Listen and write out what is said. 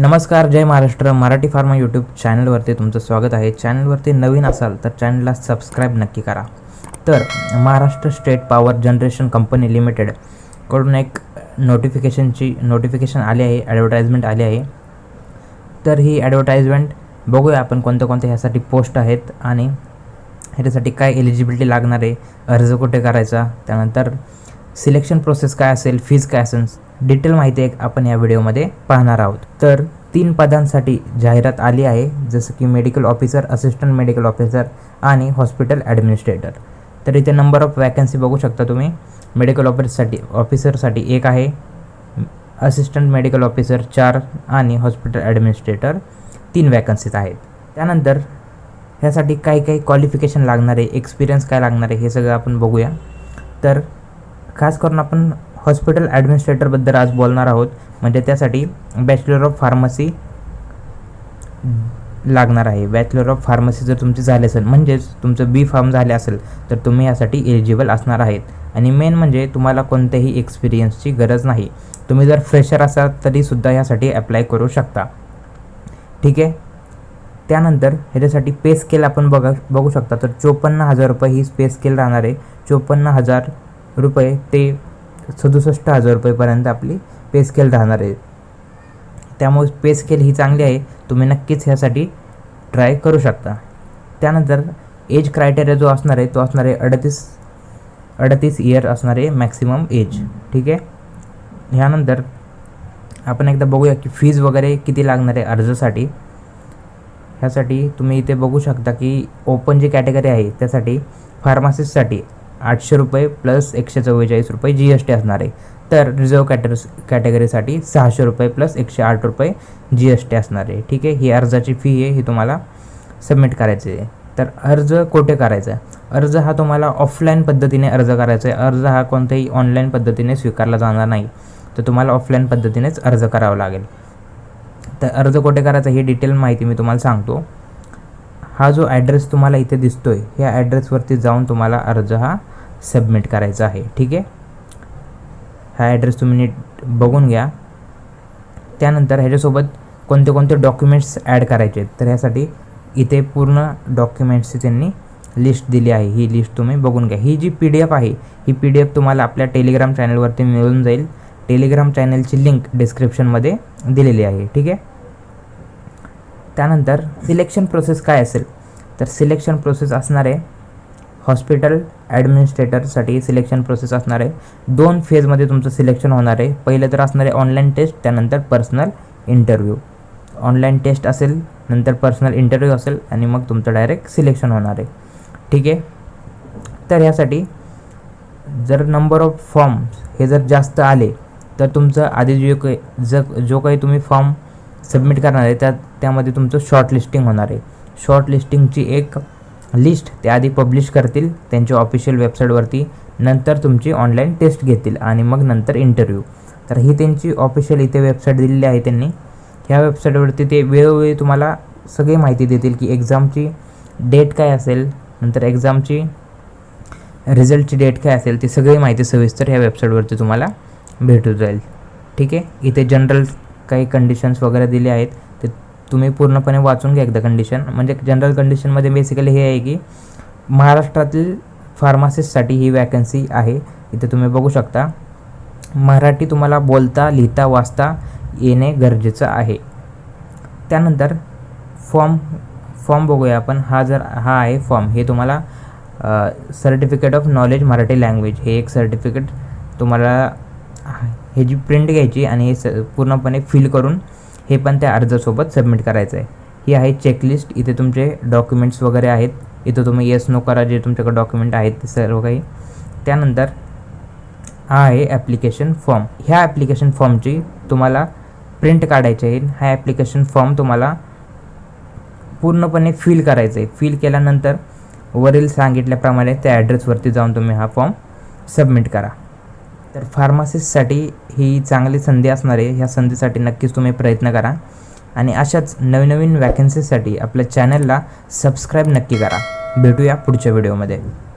नमस्कार जय Maharashtra. Marathi pharma YouTube चॅनलवरती तुमचं स्वागत आहे. चॅनलवरती नवीन असाल तर चॅनलला सबस्क्राईब नक्की करा. तर Maharashtra state power generation company लिमिटेडकडून एक नोटिफिकेशनची नोटिफिकेशन आली आहे ॲडव्हर्टाईजमेंट आली आहे. तर ही ॲडव्हर्टाईजमेंट बघूया आपण कोणत्या कोणत्या ह्यासाठी पोस्ट आहेत आणि ह्याच्यासाठी काय एलिजिबिलिटी लागणार आहे अर्ज कुठे करायचा त्यानंतर सिलेक्शन प्रोसेस काय असेल फीज काय असेल डिटेल माहिती एक आपण या व्हिडिओमध्ये पाहणार आहोत. तर तीन पदांसाठी जाहिरात आली आहे जसं की medical officer assistant medical officer आणि हॉस्पिटल ॲडमिनिस्ट्रेटर तर इथे नंबर ऑफ वॅकन्सी बघू शकता तुम्ही. मेडिकल ऑफिससाठी ऑफिसरसाठी एक आहे असिस्टंट मेडिकल ऑफिसर चार आणि हॉस्पिटल ॲडमिनिस्ट्रेटर तीन वॅकन्सीज आहेत. त्यानंतर ह्यासाठी काही काही क्वालिफिकेशन लागणार आहे एक्सपिरियन्स काय लागणार आहे हे सगळं आपण बघूया. तर खास करून आपण हॉस्पिटल ॲडमिनिस्ट्रेटरबद्दल आज बोलणार आहोत. म्हणजे त्यासाठी बॅचलर ऑफ फार्मसी लागणार आहे. बॅचलर ऑफ फार्मसी जर तुमची झाली असेल म्हणजेच तुमचं बी फार्म झाले असेल तर तुम्ही यासाठी एलिजिबल असणार आहेत. आणि मेन म्हणजे तुम्हाला कोणत्याही एक्सपिरियन्सची गरज नाही. तुम्ही जर फ्रेशर असाल तरीसुद्धा यासाठी अप्लाय करू शकता. ठीक आहे? त्यानंतर ह्याच्यासाठी पे स्केल आपण बघा बघू शकता. तर चोपन्न हजार रुपये ही पे स्केल राहणार आहे. चोपन्न हजार रुपये ते सदुसष्ट हजार रुपयेपर्यंत आपली पे स्केल राहणार आहे. त्यामुळे पे स्केल ही चांगली आहे. तुम्ही नक्कीच ह्यासाठी ट्राय करू शकता. त्यानंतर एज क्रायटेरिया जो असणार आहे तो असणार आहे अडतीस अडतीस इयर असणार आहे मॅक्सिमम एज ठीक आहे? ह्यानंतर आपण एकदा बघूया की फीज वगैरे किती लागणार आहे अर्जासाठी. ह्यासाठी तुम्ही इथे बघू शकता की ओपन जी कॅटेगरी आहे त्यासाठी फार्मासिस्टसाठी आठशे रुपये प्लस एकशे चव्वेचाळीस रुपये जी एस टी असणार आहे. तर रिझर्व कॅटर कॅटेगरीसाठी सहाशे रुपये प्लस एकशे आठ रुपये जी एस टी असणार आहे. ठीक आहे? ही अर्जाची फी आहे ही तुम्हाला सबमिट करायची आहे. तर अर्ज कोठे करायचा आहे? अर्ज हा तुम्हाला ऑफलाईन पद्धतीने अर्ज करायचा आहे. अर्ज हा कोणत्याही ऑनलाईन पद्धतीने स्वीकारला जाणार नाही. तर तुम्हाला ऑफलाईन पद्धतीनेच अर्ज करावा लागेल. तर अर्ज कोठे करायचा ही डिटेल माहिती मी तुम्हाला सांगतो. हा जो ॲड्रेस तुम्हाला इथे दिसतो आहे ह्या ॲड्रेसवरती जाऊन तुम्हाला अर्ज हा सबमिट करायचा आहे. ठीक आहे? हा ॲड्रेस तुम्ही नीट बघून घ्या. त्यानंतर ह्याच्यासोबत कोणते कोणते डॉक्युमेंट्स ॲड करायचे आहेत तर ह्यासाठी इथे पूर्ण डॉक्युमेंट्सची त्यांनी लिस्ट दिली आहे. ही लिस्ट तुम्ही बघून घ्या. ही जी पी डी एफ आहे ही पी डी एफ तुम्हाला आपल्या टेलिग्राम चॅनलवरती मिळून जाईल. टेलिग्राम चॅनलची लिंक डिस्क्रिप्शनमध्ये दिलेली आहे. ठीक आहे? त्यानंतर सिलेक्शन प्रोसेस काय असेल? तर सिलेक्शन प्रोसेस असणार आहे हॉस्पिटल ॲडमिनिस्ट्रेटरसाठी सिलेक्शन प्रोसेस असणार आहे दोन फेजमध्ये तुमचं सिलेक्शन होणार आहे. पहिलं तर असणार आहे ऑनलाईन टेस्ट त्यानंतर पर्सनल इंटरव्ह्यू. ऑनलाईन टेस्ट असेल नंतर पर्सनल इंटरव्ह्यू असेल आणि मग तुमचं डायरेक्ट सिलेक्शन होणार आहे. ठीक आहे? तर ह्यासाठी जर नंबर ऑफ फॉर्म हे जर जास्त आले तर तुमचं आधी जो काही ज जो काही तुम्ही फॉर्म सबमिट करणार आहे त्या त्यामध्ये तुमचं शॉर्ट लिस्टिंग होणार आहे. शॉर्ट लिस्टिंगची एक लिस्ट ते आधी पब्लिश करतील त्यांच्या ऑफिशियल वेबसाईटवरती नंतर तुमची ऑनलाईन टेस्ट घेतील आणि मग नंतर इंटरव्ह्यू तर ही त्यांची ऑफिशियल इथे वेबसाईट दिलेली आहे त्यांनी. ह्या वेबसाईटवरती ते वेळोवेळी तुम्हाला सगळी माहिती देतील की एक्झामची डेट काय असेल नंतर एक्झामची रिझल्टची डेट काय असेल ती सगळी माहिती सविस्तर ह्या वेबसाईटवरती तुम्हाला भेटू जाईल. ठीक आहे? इथे जनरल काही कंडिशन्स वगैरे दिले आहेत ते तुम्ही पूर्णपणे वाचून घ्या एकदा कंडिशन म्हणजे जनरल कंडिशनमध्ये बेसिकली हे आहे की महाराष्ट्रातील फार्मासिस्टसाठी ही वॅकन्सी आहे. इथे तुम्ही बघू शकता मराठी तुम्हाला बोलता लिहिता वाचता येणे गरजेचं आहे. त्यानंतर फॉर्म फॉर्म बघूया आपण. हा जर हा आहे फॉर्म हे तुम्हाला certificate of knowledge Marathi language हे एक सर्टिफिकेट तुम्हाला हे जी प्रिंट घ्यायची आणि हे स पूर्णपणे फिल करून हे पण त्या अर्जासोबत सबमिट करायचं आहे ही आहे चेकलिस्ट इथे तुमचे डॉक्युमेंट्स वगैरे आहेत. इथं तुम्ही येस नो करा जे तुमच्याकडे डॉक्युमेंट आहेत ते सर्व काही. त्यानंतर हा आहे ॲप्लिकेशन फॉर्म ह्या ॲप्लिकेशन फॉर्मची तुम्हाला प्रिंट काढायची आहे. हा ॲप्लिकेशन फॉर्म तुम्हाला पूर्णपणे फिल करायचं आहे फिल केल्यानंतर वरील सांगितल्याप्रमाणे त्या ॲड्रेसवरती जाऊन तुम्ही हा फॉर्म सबमिट करा. तर फार्मासिस्टसाठी ही चांगली संधी असणार आहे. ह्या संधीसाठी नक्कीच तुम्ही प्रयत्न करा. आणि अशाच नवनवीन वॅकन्सीसाठी आपल्या चॅनलला सबस्क्राईब नक्की करा. भेटूया पुढच्या व्हिडिओमध्ये